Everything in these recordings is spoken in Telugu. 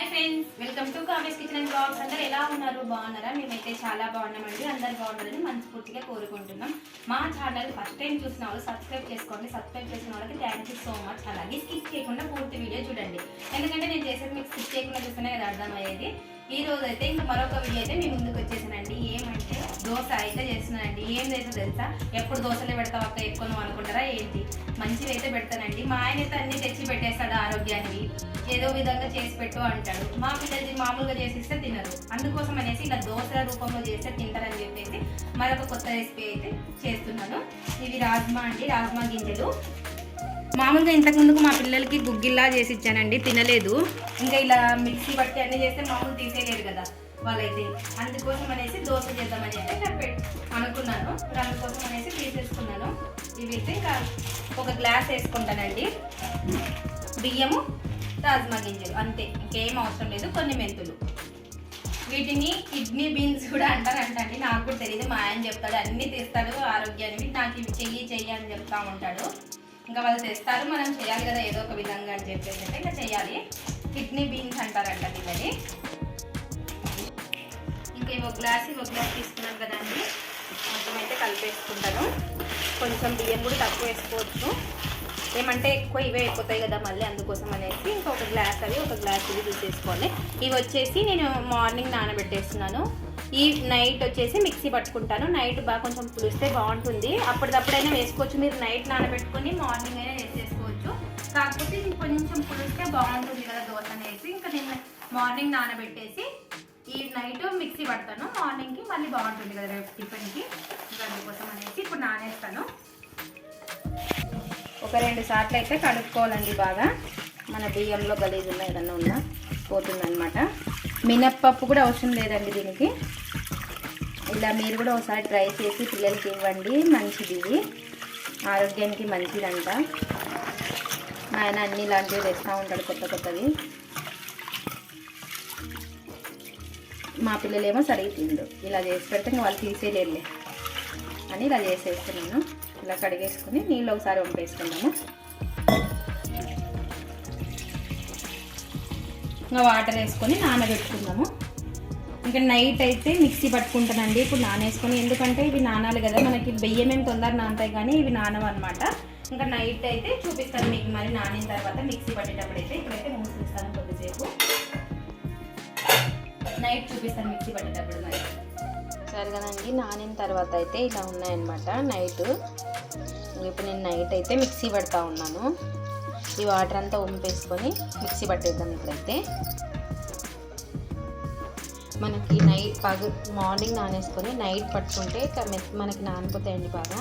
హాయ్ ఫ్రెండ్స్ వెల్కమ్ టు కామెస్ కిచెన్ అండ్ బ్లాగ్స్ అందరు ఎలా ఉన్నారు? బాగున్నారా? మేమైతే చాలా బాగున్నామండి. అందరు బాగున్నారని మనస్ఫూర్తిగా కోరుకుంటున్నాం. మా ఛానల్ ఫస్ట్ టైం చూసిన వాళ్ళు సబ్స్క్రైబ్ చేసుకోండి. సబ్స్క్రైబ్ చేసిన వాళ్ళకి థ్యాంక్ యూ సో మచ్ అలాగే స్కిప్ చేయకుండా పూర్తి వీడియో చూడండి. ఎందుకంటే నేను చేసేది మీకు స్కిప్ చేయకుండా చూస్తేనే కదా అర్థమయ్యేది. ఈ రోజు అయితే ఇంకా మరొక వీడియో అయితే మీ ముందుకు వచ్చేసానండి. ఏమంటే దోశ అయితే చేస్తున్నానండి. ఏం చేసా తెలుసా? ఎప్పుడు దోశలే పెడతావు అక్క ఎక్కువ నువ్వు అనుకుంటారా ఏంటి? మంచివి అయితే పెడతానండి. మా ఆయన అయితే అన్ని తెచ్చి పెట్టేస్తాడు ఆరోగ్యానికి. ఏదో విధంగా చేసి పెట్టు అంటాడు. మా పిల్లలు మామూలుగా చేసిస్తే తినరు. అందుకోసం అనేసి ఇలా దోశల రూపంలో చేస్తే తింటారని చెప్పేసి మరొక కొత్త రెసిపీ అయితే చేస్తున్నాను. ఇవి రాజ్మా అండి. రాజ్మా గింజలు. మామూలుగా ఇంతకు ముందుకు మా పిల్లలకి గుగ్గిల్లా చేసి ఇచ్చానండి తినలేదు. ఇంకా ఇలా మిక్సీ బట్టి అన్ని చేస్తే మామూలు తీసేయలేరు కదా వాళ్ళైతే. అందుకోసం అనేసి దోశ చేద్దామని అయితే ఇంకా అనుకున్నాను. ఇంకా అందుకోసం అనేసి తీసేసుకున్నాను. ఇవి అయితే ఇంకా ఒక గ్లాస్ వేసుకుంటానండి. బియ్యము రాజ్మా గింజలు అంతే. ఇంకేం అవసరం లేదు కొన్ని మెంతులు. వీటిని కిడ్నీ బీన్స్ కూడా అంటారు అంటండి నాకు కూడా తెలియదు మా ఆయన చెప్తాడు అన్ని తీస్తాడు ఆరోగ్యాన్ని నాకు ఇవి చెయ్యి చెయ్యి అని చెప్తా ఉంటాడు. ఇంకా వాళ్ళు తెస్తారు మనం చేయాలి కదా ఏదో ఒక విధంగా అని చెప్పేసి అయితే ఇంకా చేయాలి. కిడ్నీ బీన్స్ అంటారంట వీళ్ళని ఇంకా ఒక గ్లాస్ ఒక గ్లాస్ తీసుకున్నాం కదండి మొత్తం అయితే కలిపేసుకుంటాను. కొంచెం బియ్యం కూడా తక్కువ వేసుకోవచ్చు. ఏమంటే ఎక్కువ ఇవే అయిపోతాయి కదా మళ్ళీ అందుకోసం అనేసి ఇంకొక ఒక గ్లాస్ అవి ఒక గ్లాస్ ఇవి తీసేసుకోవాలి. ఇవి వచ్చేసి నేను మార్నింగ్ నానబెట్టేస్తున్నాను. ఈ నైట్ వచ్చేసి మిక్సీ పట్టుకుంటాను. నైట్ బాగా కొంచెం పులిస్తే బాగుంటుంది. అప్పటిదప్పుడైనా వేసుకోవచ్చు. మీరు నైట్ నానబెట్టుకొని మార్నింగ్ అయినా వేసేసుకోవచ్చు కాకపోతే కొంచెం పులిస్తే బాగుంటుంది కదా దోశ అనేసి. ఇంకా నేను మార్నింగ్ నానబెట్టేసి ఈ నైట్ మిక్సీ పడతాను. మార్నింగ్కి మళ్ళీ బాగుంటుంది కదా రేపు టిఫిన్కి. ఇంకా అందుకోసం అనేసి ఇప్పుడు నానేస్తాను. ఒక రెండు సార్లు అయితే కడుక్కోవాలండి బాగా. మన బియ్యంలో గలీజ్ ఉన్న ఏదన్నా ఉన్నా పోతుందన్నమాట. మినప్పప్పు కూడా అవసరం లేదండి దీనికి. ఇలా మీరు కూడా ఒకసారి ట్రై చేసి పిల్లలకి ఇవ్వండి మంచిది. ఇది ఆరోగ్యానికి మంచిదంట. ఆయన అన్ని ఇలాంటివి తెస్తూ ఉంటాడు కొత్త కొత్తవి. మా పిల్లలేమో సరిగి తిండు ఇలా చేసి పెడితే వాళ్ళు తీసేయలేరులే. అని ఇలా చేసేస్తున్నాను. ఇలా కడిగేసుకుని నీళ్ళు ఒకసారి వంపేసుకున్నాము ఇంకా వాటర్ వేసుకొని నానబెట్టుకుందాము. ఇంకా నైట్ అయితే మిక్సీ పట్టుకుంటానండి. ఇప్పుడు నానేసుకొని ఎందుకంటే ఇవి నానాలి కదా మనకి బియ్యం ఏం తొందర నానతాయి కానీ ఇవి నానవన్నమాట. ఇంకా నైట్ అయితే చూపిస్తాను మీకు మరి నానిన తర్వాత మిక్సీ పట్టేటప్పుడు అయితే. ఇప్పుడైతే మూసిస్తాను కొద్దిసేపు. నైట్ చూపిస్తాను మిక్సీ పట్టేటప్పుడు మరి. సరే కదండి నానిన తర్వాత అయితే ఇలా ఉన్నాయన్నమాట నైట్. ఇప్పుడు నేను నైట్ అయితే మిక్సీ పడతా ఉన్నాను. ఈ వాటర్ అంతా వంపేసుకొని మిక్సీ పట్టేద్దాం ఇప్పుడైతే మనకి నైట్ పగ మార్నింగ్ నానేసుకొని నైట్ పట్టుకుంటే మనకి నానిపోతాయండి బాగా.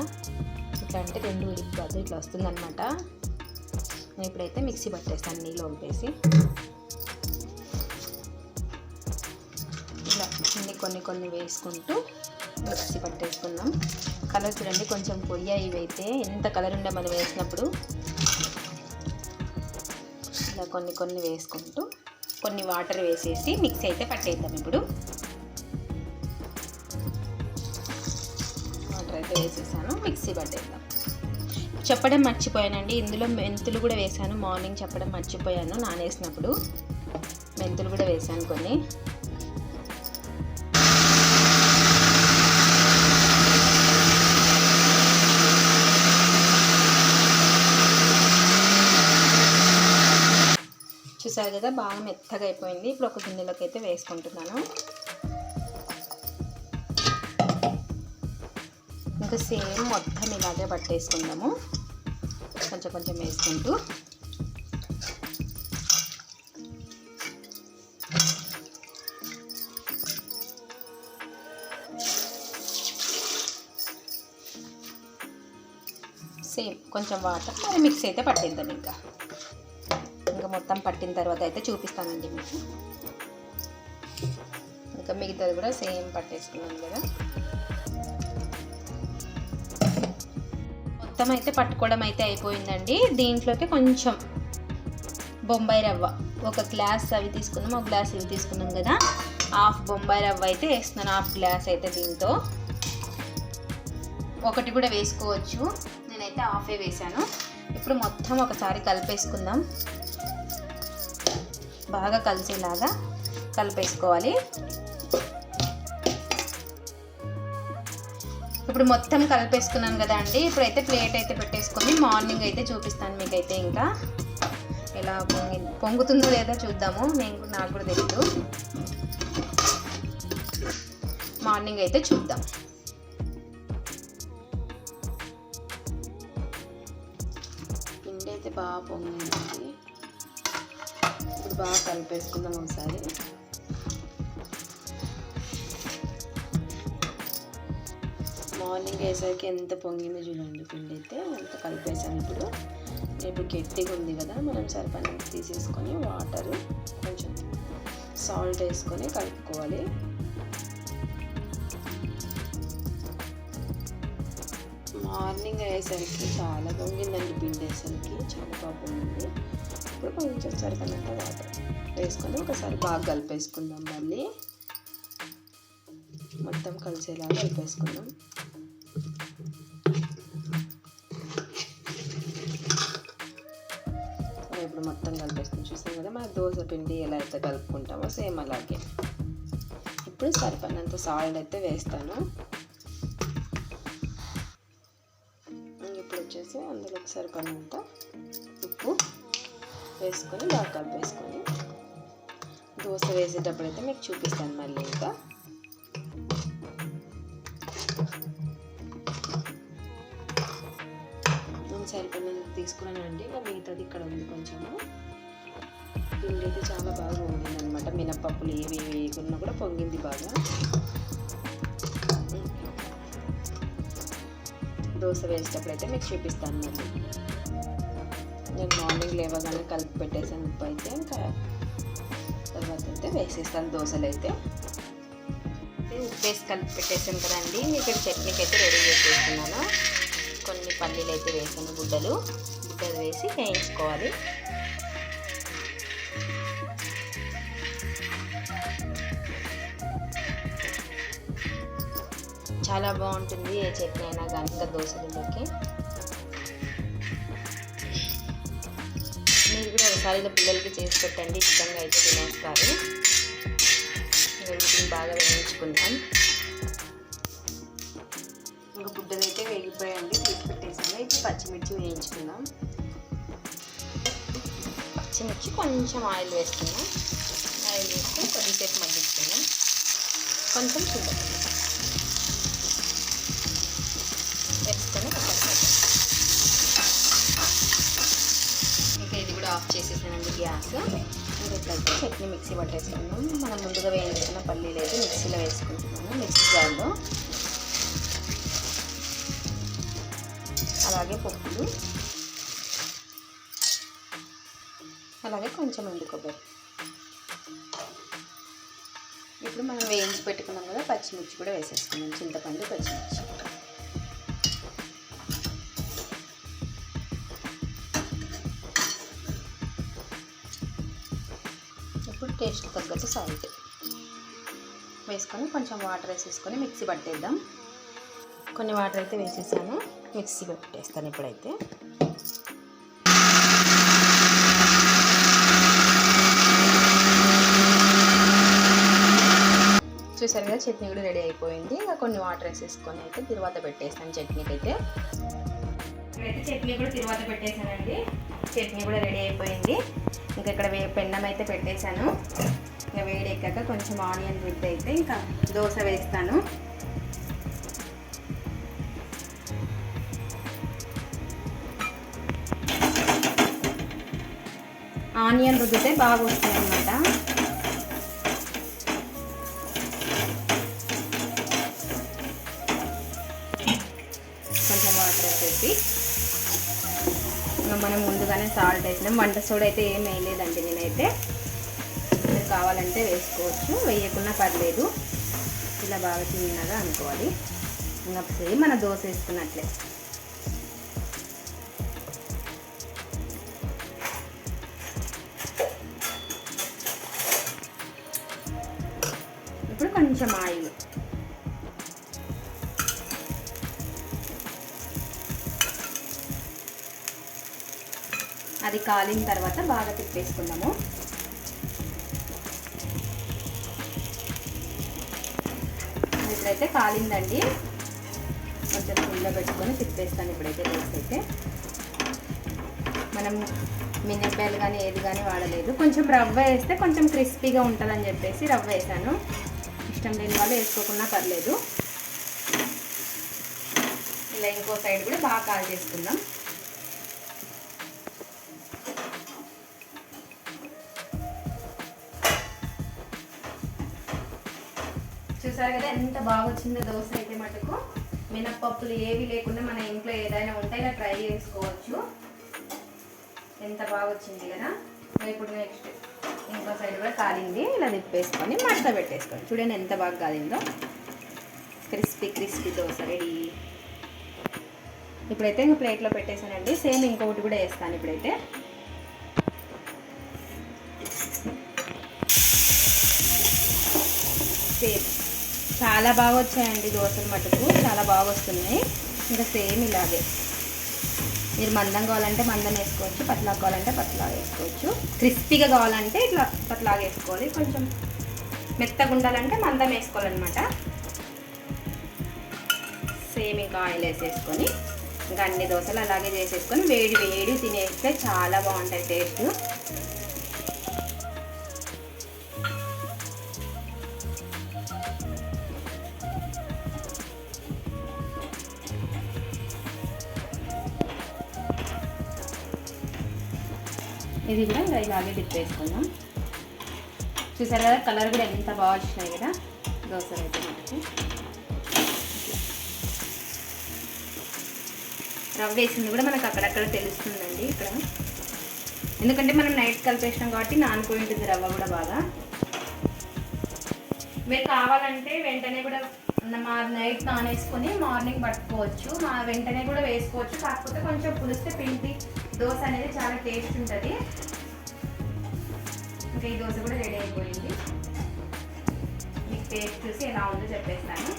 ఇట్లా అంటే రెండు ఉడికిపోదు ఇట్లా వస్తుందన్నమాట. నేను ఇప్పుడైతే మిక్సీ పట్టేస్తాను నీళ్ళు వంపేసి. ఇలా అన్ని కొన్ని కొన్ని వేసుకుంటూ మిక్సీ పట్టేసుకుందాం. కలర్ చూడండి కొంచెం పొయ్యి ఇవైతే ఎంత కలర్ ఉండే మనం వేసినప్పుడు. ఇలా కొన్ని కొన్ని వేసుకుంటూ కొన్ని వాటర్ వేసేసి మిక్సీ అయితే పట్టేద్దాం ఇప్పుడు. వాటర్ అయితే వేసేసాను మిక్సీ పట్టేద్దాం. చెప్పడం మర్చిపోయానండి ఇందులో మెంతులు కూడా వేసాను. మార్నింగ్ చెప్పడం మర్చిపోయాను నానేసినప్పుడు. మెంతులు కూడా వేసాను కొన్ని. చూసారు కదా బాగా మెత్తగా అయిపోయింది. ఇప్పుడు ఒక గిన్నెలోకి అయితే వేసుకుంటున్నాను. ఇంకా సేమ్ మొత్తం ఇలాగే పట్టేసుకుందాము. కొంచెం కొంచెం వేసుకుంటూ. సేమ్ కొంచెం వాటర్ మరి మిక్స్ అయితే పట్టేద్దాం ఇంకా. మొత్తం పట్టిన తర్వాత అయితే చూపిస్తానండి మీకు. ఇంకా మిగతాది కూడా సేమ్ పట్టేసుకున్నాను కదా. మొత్తం అయితే పట్టుకోవడం అయితే అయిపోయిందండి. దీంట్లోకి కొంచెం బొంబాయి రవ్వ. ఒక గ్లాస్ అవి తీసుకున్నాం. ఒక గ్లాస్ ఇవి తీసుకున్నాం కదా. హాఫ్ బొంబాయి రవ్వ అయితే వేస్తున్నాను. హాఫ్ గ్లాస్ అయితే దీంతో. ఒకటి కూడా వేసుకోవచ్చు. నేనైతే హాఫే వేసాను ఇప్పుడు మొత్తం ఒకసారి కలిపేసుకుందాం. బాగా కలిసేలాగా కలిపేసుకోవాలి. ఇప్పుడు మొత్తం కలిపేసుకున్నాను కదా అండి. ఇప్పుడైతే ప్లేట్ అయితే పెట్టేసుకొని మార్నింగ్ అయితే చూపిస్తాను మీకైతే ఇంకా. ఎలా పొంగి పొంగుతుందో లేదో చూద్దాము. నేను నాకు కూడా తెలీదు. మార్నింగ్ అయితే చూద్దాం. పిండి అయితే బాగా పొంగింది. బాగా కలిపేసుకుందాం ఒకసారి. మార్నింగ్ వేసరికి ఎంత పొంగిందో చూడండి పిండి అయితే అంత కలిపేసాను ఇప్పుడు. ఇప్పుడు గట్టిగా ఉంది కదా మనం సరిపడినంత తీసేసుకొని వాటర్ కొంచెం సాల్ట్ వేసుకొని కలుపుకోవాలి. మార్నింగ్ అయ్యేసరికి చాలా పొంగిందండి పిండి వేసరికి చాలా బాగా పొంగింది ఇప్పుడు కొంచెం సరిపడినంత వాటర్ వేసుకొని ఒకసారి బాగా కలిపేసుకుందాం మళ్ళీ మొత్తం కలిసేలా కలిపేసుకుందాం. ఇప్పుడు మొత్తం కలిపేసుకుని చూస్తాం కదా మన దోశ పిండి ఎలా అయితే కలుపుకుంటామో సేమ్ అలాగే. ఇప్పుడు సరిపడినంత సాల్ట్ అయితే వేస్తాను. ఇప్పుడు వచ్చేసి అందులోకి సరిపడినంత వేసుకొని బాగా కలిపేసుకొని దోశ వేసేటప్పుడు అయితే మీకు చూపిస్తాను మళ్ళీ ఇంకా. నేను సరిపడినంత తీసుకున్నానండి ఇంకా మిగతాది ఇక్కడ ఉంది కొంచెము. పిండి అయితే చాలా బాగా పొంగింది అనమాట మినప్పప్పులు ఏవి వేయకున్నా కూడా పొంగింది బాగా. దోశ వేసేటప్పుడు అయితే మీకు చూపిస్తాను మళ్ళీ. నేను మార్నింగ్ లేవగానే కలిపి పెట్టేసాను ఉప్పు అయితే ఇంకా తర్వాత అయితే వేసేస్తాను దోశలు అయితే. ఉప్పు వేసి కలిపి పెట్టేసాను కదండి ఇక్కడ చట్నీకి అయితే రెడీ చేసేస్తున్నాను. కొన్ని పల్లీలు అయితే వేసాను గుడ్డలు. గుడ్డలు వేసి వేయించుకోవాలి. చాలా బాగుంటుంది ఏ చట్నీ అయినా కానీ ఇంకా దోశలకి ఒకసారి ఇలా పిల్లలకి చేసి పెట్టండి ఇష్టంగా అయితే తినేస్తారు. వీటిని బాగా వేయించుకుందాం. ఇంకా బుడ్డలు అయితే వేగిపోయండి తీసి పెట్టేసాము ఇప్పుడు పచ్చిమిర్చి వేయించుకుందాం. పచ్చిమిర్చి కొంచెం ఆయిల్ వేస్తున్నాం. ఆయిల్ వేస్తే కొద్దిసేపు మగ్గిస్తున్నాం కొంచెం చింతపండు వేసుకొని ఇంకా ఇది కూడా ఆఫ్ చేసేసానండి గ్యాస్. ఇంకెట్లయితే చట్నీ మిక్సీ పట్టేసుకున్నాం. మనం ముందుగా వేయించుకున్న పల్లీలు అయితే మిక్సీలో వేసుకుంటున్నాను మిక్సీ జార్లో. అలాగే పప్పులు అలాగే కొంచెం ఎండు కొబ్బరి. ఇప్పుడు మనం వేయించి పెట్టుకున్నాం కదా పచ్చిమిర్చి కూడా వేసేసుకున్నాం చింతపండు పచ్చిమిర్చి. టేస్ట్ తగ్గట్టు సాల్ట్ వేసుకొని కొంచెం వాటర్ వేసేసుకొని మిక్సీ పట్టేద్దాం. కొన్ని వాటర్ అయితే వేసేసాను మిక్సీ పెట్టేస్తాను ఇప్పుడైతే. చూసారు కదా చట్నీ కూడా రెడీ అయిపోయింది. ఇంకా కొన్ని వాటర్ వేసేసుకొని అయితే తర్వాత పెట్టేస్తాను చట్నీకి అయితే ఇక్కడైతే చట్నీ కూడా తిరువాత పెట్టేశానండి. చట్నీ కూడా రెడీ అయిపోయింది. ఇంకా ఇక్కడ వే అయితే పెట్టేశాను. ఇంకా వేడి ఎక్కాక కొంచెం ఆనియన్ రుద్ది అయితే ఇంకా దోశ వేస్తాను. ఆనియన్ రుద్దితే బాగా వస్తాయి అన్నమాట కొంచెం వాటర్ వేసేసి మనం ముందుగానే సాల్ట్ వేసినాం. వంట సోడా అయితే ఏం వేయలేదండి నేనైతే. మీరు కావాలంటే వేసుకోవచ్చు. వేయకున్నా పర్లేదు. ఇలా బాగా చిన్నగా అనుకోవాలి. ఇంకా మన దోశ వేసుకున్నట్లే. ఇప్పుడు కొంచెం ఆయిల్. అది కాలిన తర్వాత బాగా తిప్పేసుకున్నాము ఇప్పుడైతే కాలిందండి. కొంచెం ఫుల్లో పెట్టుకొని తిప్పేస్తాను ఇప్పుడైతే రైస్ అయితే. మనం మినప్పాయలు కానీ ఏది కానీ వాడలేదు. కొంచెం రవ్వ వేస్తే కొంచెం క్రిస్పీగా ఉంటుందని చెప్పేసి రవ్వ వేసాను. ఇష్టం లేని వాళ్ళు వేసుకోకుండా పర్లేదు. ఇలా ఇంకో సైడ్ కూడా బాగా కాల్ చేసుకుందాం. చూసారు కదా ఎంత బాగా వచ్చిందో దోశ అయితే మటుకు. మినప్పప్పులు ఏవి లేకుండా మన ఇంట్లో ఏదైనా ఉంటే ఇలా ట్రై చేసుకోవచ్చు. ఎంత బాగా వచ్చింది కదా ఇప్పుడు నెక్స్ట్ ఇంకో సైడ్ కూడా కాలింది. ఇలా తిప్పేసుకొని మడత పెట్టేసుకోండి చూడండి ఎంత బాగా కాలిందో. క్రిస్పీ క్రిస్పీ దోశ రెడీ ఇప్పుడైతే ఇంకా ప్లేట్లో పెట్టేసానండి సేమ్ ఇంకొకటి కూడా వేస్తాను ఇప్పుడైతే. సేమ్. చాలా బాగా వచ్చాయండి దోశలు మటుకు. చాలా బాగా వస్తున్నాయి. ఇంకా సేమ్ ఇలాగే. మీరు మందం కావాలంటే మందం వేసుకోవచ్చు పతలా కావాలంటే పతలా వేసుకోవచ్చు. క్రిస్పీగా కావాలంటే ఇట్లా పతలాగా వేసుకోవాలి. కొంచెం మెత్తగా ఉండాలంటే మందం వేసుకోవాలన్నమాట. సేమ్ ఇంకా ఆయిల్ వేసేసుకొని ఇంకా అన్ని దోశలు అలాగే చేసేసుకొని వేడి వేడి తినేస్తే చాలా బాగుంటాయి టేస్ట్. ఇది కూడా ఇంకా ఇలాగే తిప్పేసుకుందాం చూసారు కదా కలర్ కూడా ఎంత బాగా వచ్చినాయి కదా. దోశలు అయితే మనకి. రవ్వ వేసింది కూడా మనకు అక్కడక్కడ తెలుస్తుందండి ఇక్కడ. ఎందుకంటే మనం నైట్ కలిపేసినాం కాబట్టి నానిపోయి ఉంటుంది రవ్వ కూడా బాగా. మీరు కావాలంటే వెంటనే కూడా మా నైట్ నానేసుకొని మార్నింగ్ పట్టుకోవచ్చు. మా వెంటనే కూడా వేసుకోవచ్చు. కాకపోతే కొంచెం పులిస్తే పిండి దోశ అనేది చాలా టేస్ట్ ఉంటుంది. ఇంకా ఈ దోశ కూడా రెడీ అయిపోయింది. మీకు టేస్ట్ చూసి ఎలా ఉందో చెప్పేస్తాను.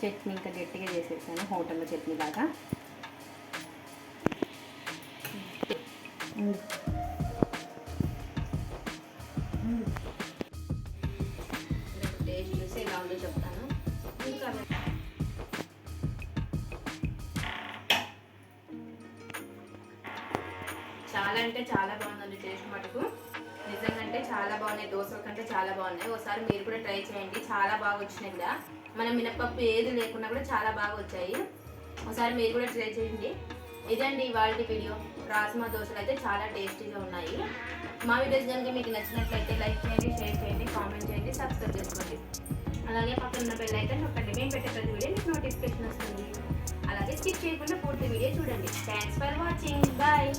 చట్నీ ఇంకా గట్టిగా చేసేసాను హోటల్లో చట్నీ లాగా. బాగున్నాయి. ఒకసారి మీరు కూడా ట్రై చేయండి. చాలా బాగా వచ్చినాయి కదా మన మినపప్పు ఏది లేకుండా కూడా చాలా బాగా వచ్చాయి. ఒకసారి మీరు కూడా ట్రై చేయండి. ఇదండి ఇవాళ వీడియో. రాజ్మా దోశలు అయితే చాలా టేస్టీగా ఉన్నాయి. మా వీడియోస్ కనుక మీకు నచ్చినట్లయితే లైక్ చేయండి షేర్ చేయండి కామెంట్ చేయండి సబ్స్క్రైబ్ చేసుకోండి. అలాగే పక్కన ఉన్న బెల్ అయితే నొక్కండి. మేము పెట్టే ప్రతి వీడియో మీకు నోటిఫికేషన్ వస్తుంది. అలాగే స్కిప్ చేయకుండా పూర్తి వీడియో చూడండి. Thanks for watching bye